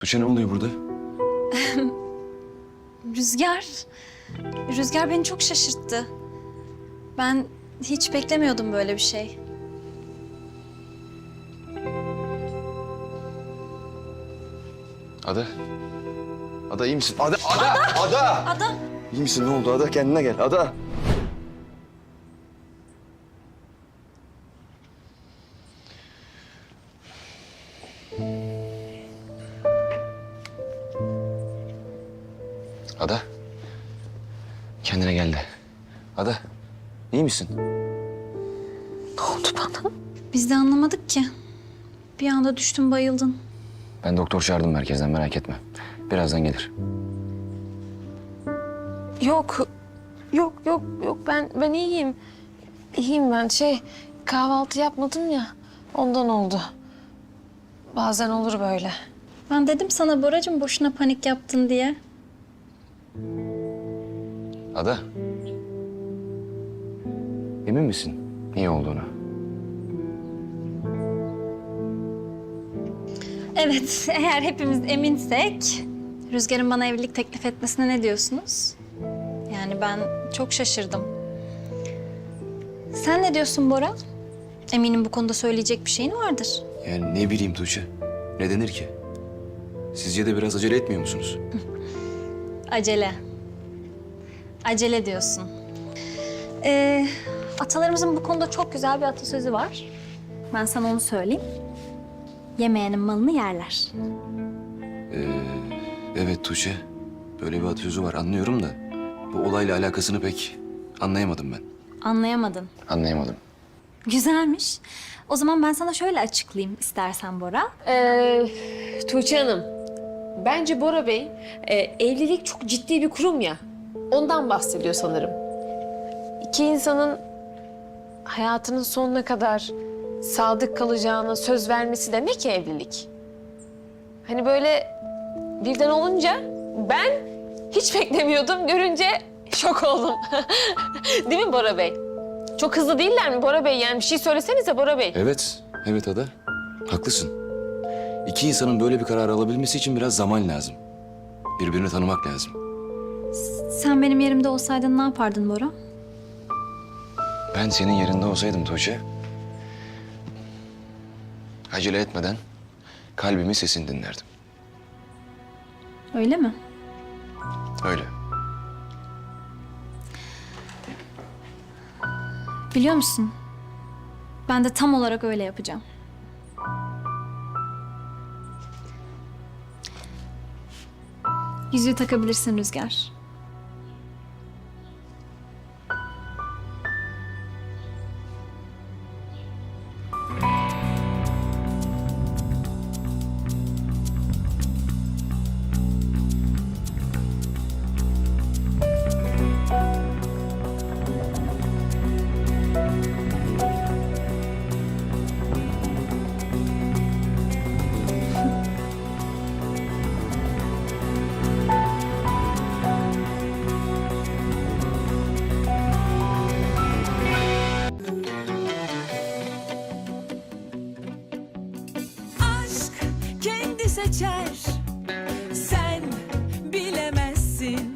Tuğçe ne oluyor burada? Rüzgar. Rüzgar beni çok şaşırttı. Ben hiç beklemiyordum böyle bir şey. Ada. Ada iyi misin? Ada, Ada, Ada. Ada. İyi misin? Ne oldu Ada? Kendine gel. Ada. Ada. Kendine geldi. Ada. iyi misin? Ne oldu bana? Biz de anlamadık ki. Bir anda düştün bayıldın. Ben doktor çağırdım merkezden merak etme. Birazdan gelir. Yok. Yok yok yok ben ben iyiyim. İyiyim ben. Şey kahvaltı yapmadım ya. Ondan oldu. Bazen olur böyle. Ben dedim sana Boracığım boşuna panik yaptın diye. Ada. Emin misin iyi olduğunu? Evet, eğer hepimiz eminsek Rüzgar'ın bana evlilik teklif etmesine ne diyorsunuz? Yani ben çok şaşırdım. Sen ne diyorsun Bora? Eminim bu konuda söyleyecek bir şeyin vardır. Yani ne bileyim Tuğçe. Ne denir ki? Sizce de biraz acele etmiyor musunuz? Acele. Acele diyorsun. Ee, atalarımızın bu konuda çok güzel bir atasözü var. Ben sana onu söyleyeyim. Yemeyenin malını yerler. Evet Tuğçe. Böyle bir atasözü var anlıyorum da... ...bu olayla alakasını pek anlayamadım ben. Anlayamadın. Anlayamadım. Güzelmiş. O zaman ben sana şöyle açıklayayım istersen Bora. Ee, Tuğçe Hanım. Bence Bora Bey e, evlilik çok ciddi bir kurum ya. Ondan bahsediyor sanırım. İki insanın hayatının sonuna kadar sadık kalacağına söz vermesi demek ki evlilik. Hani böyle birden olunca ben hiç beklemiyordum. Görünce şok oldum. Değil mi Bora Bey? Çok hızlı değiller mi Bora Bey? Yani bir şey söylesenize Bora Bey. Evet, evet Ada. Haklısın. İki insanın böyle bir karar alabilmesi için biraz zaman lazım. Birbirini tanımak lazım. Sen benim yerimde olsaydın ne yapardın Bora? Ben senin yerinde olsaydım Tuğçe... ...acele etmeden kalbimin sesini dinlerdim. Öyle mi? Öyle. Biliyor musun? Ben de tam olarak öyle yapacağım. Yüzüğü takabilirsin Rüzgar. seçer. Sen bilemezsin.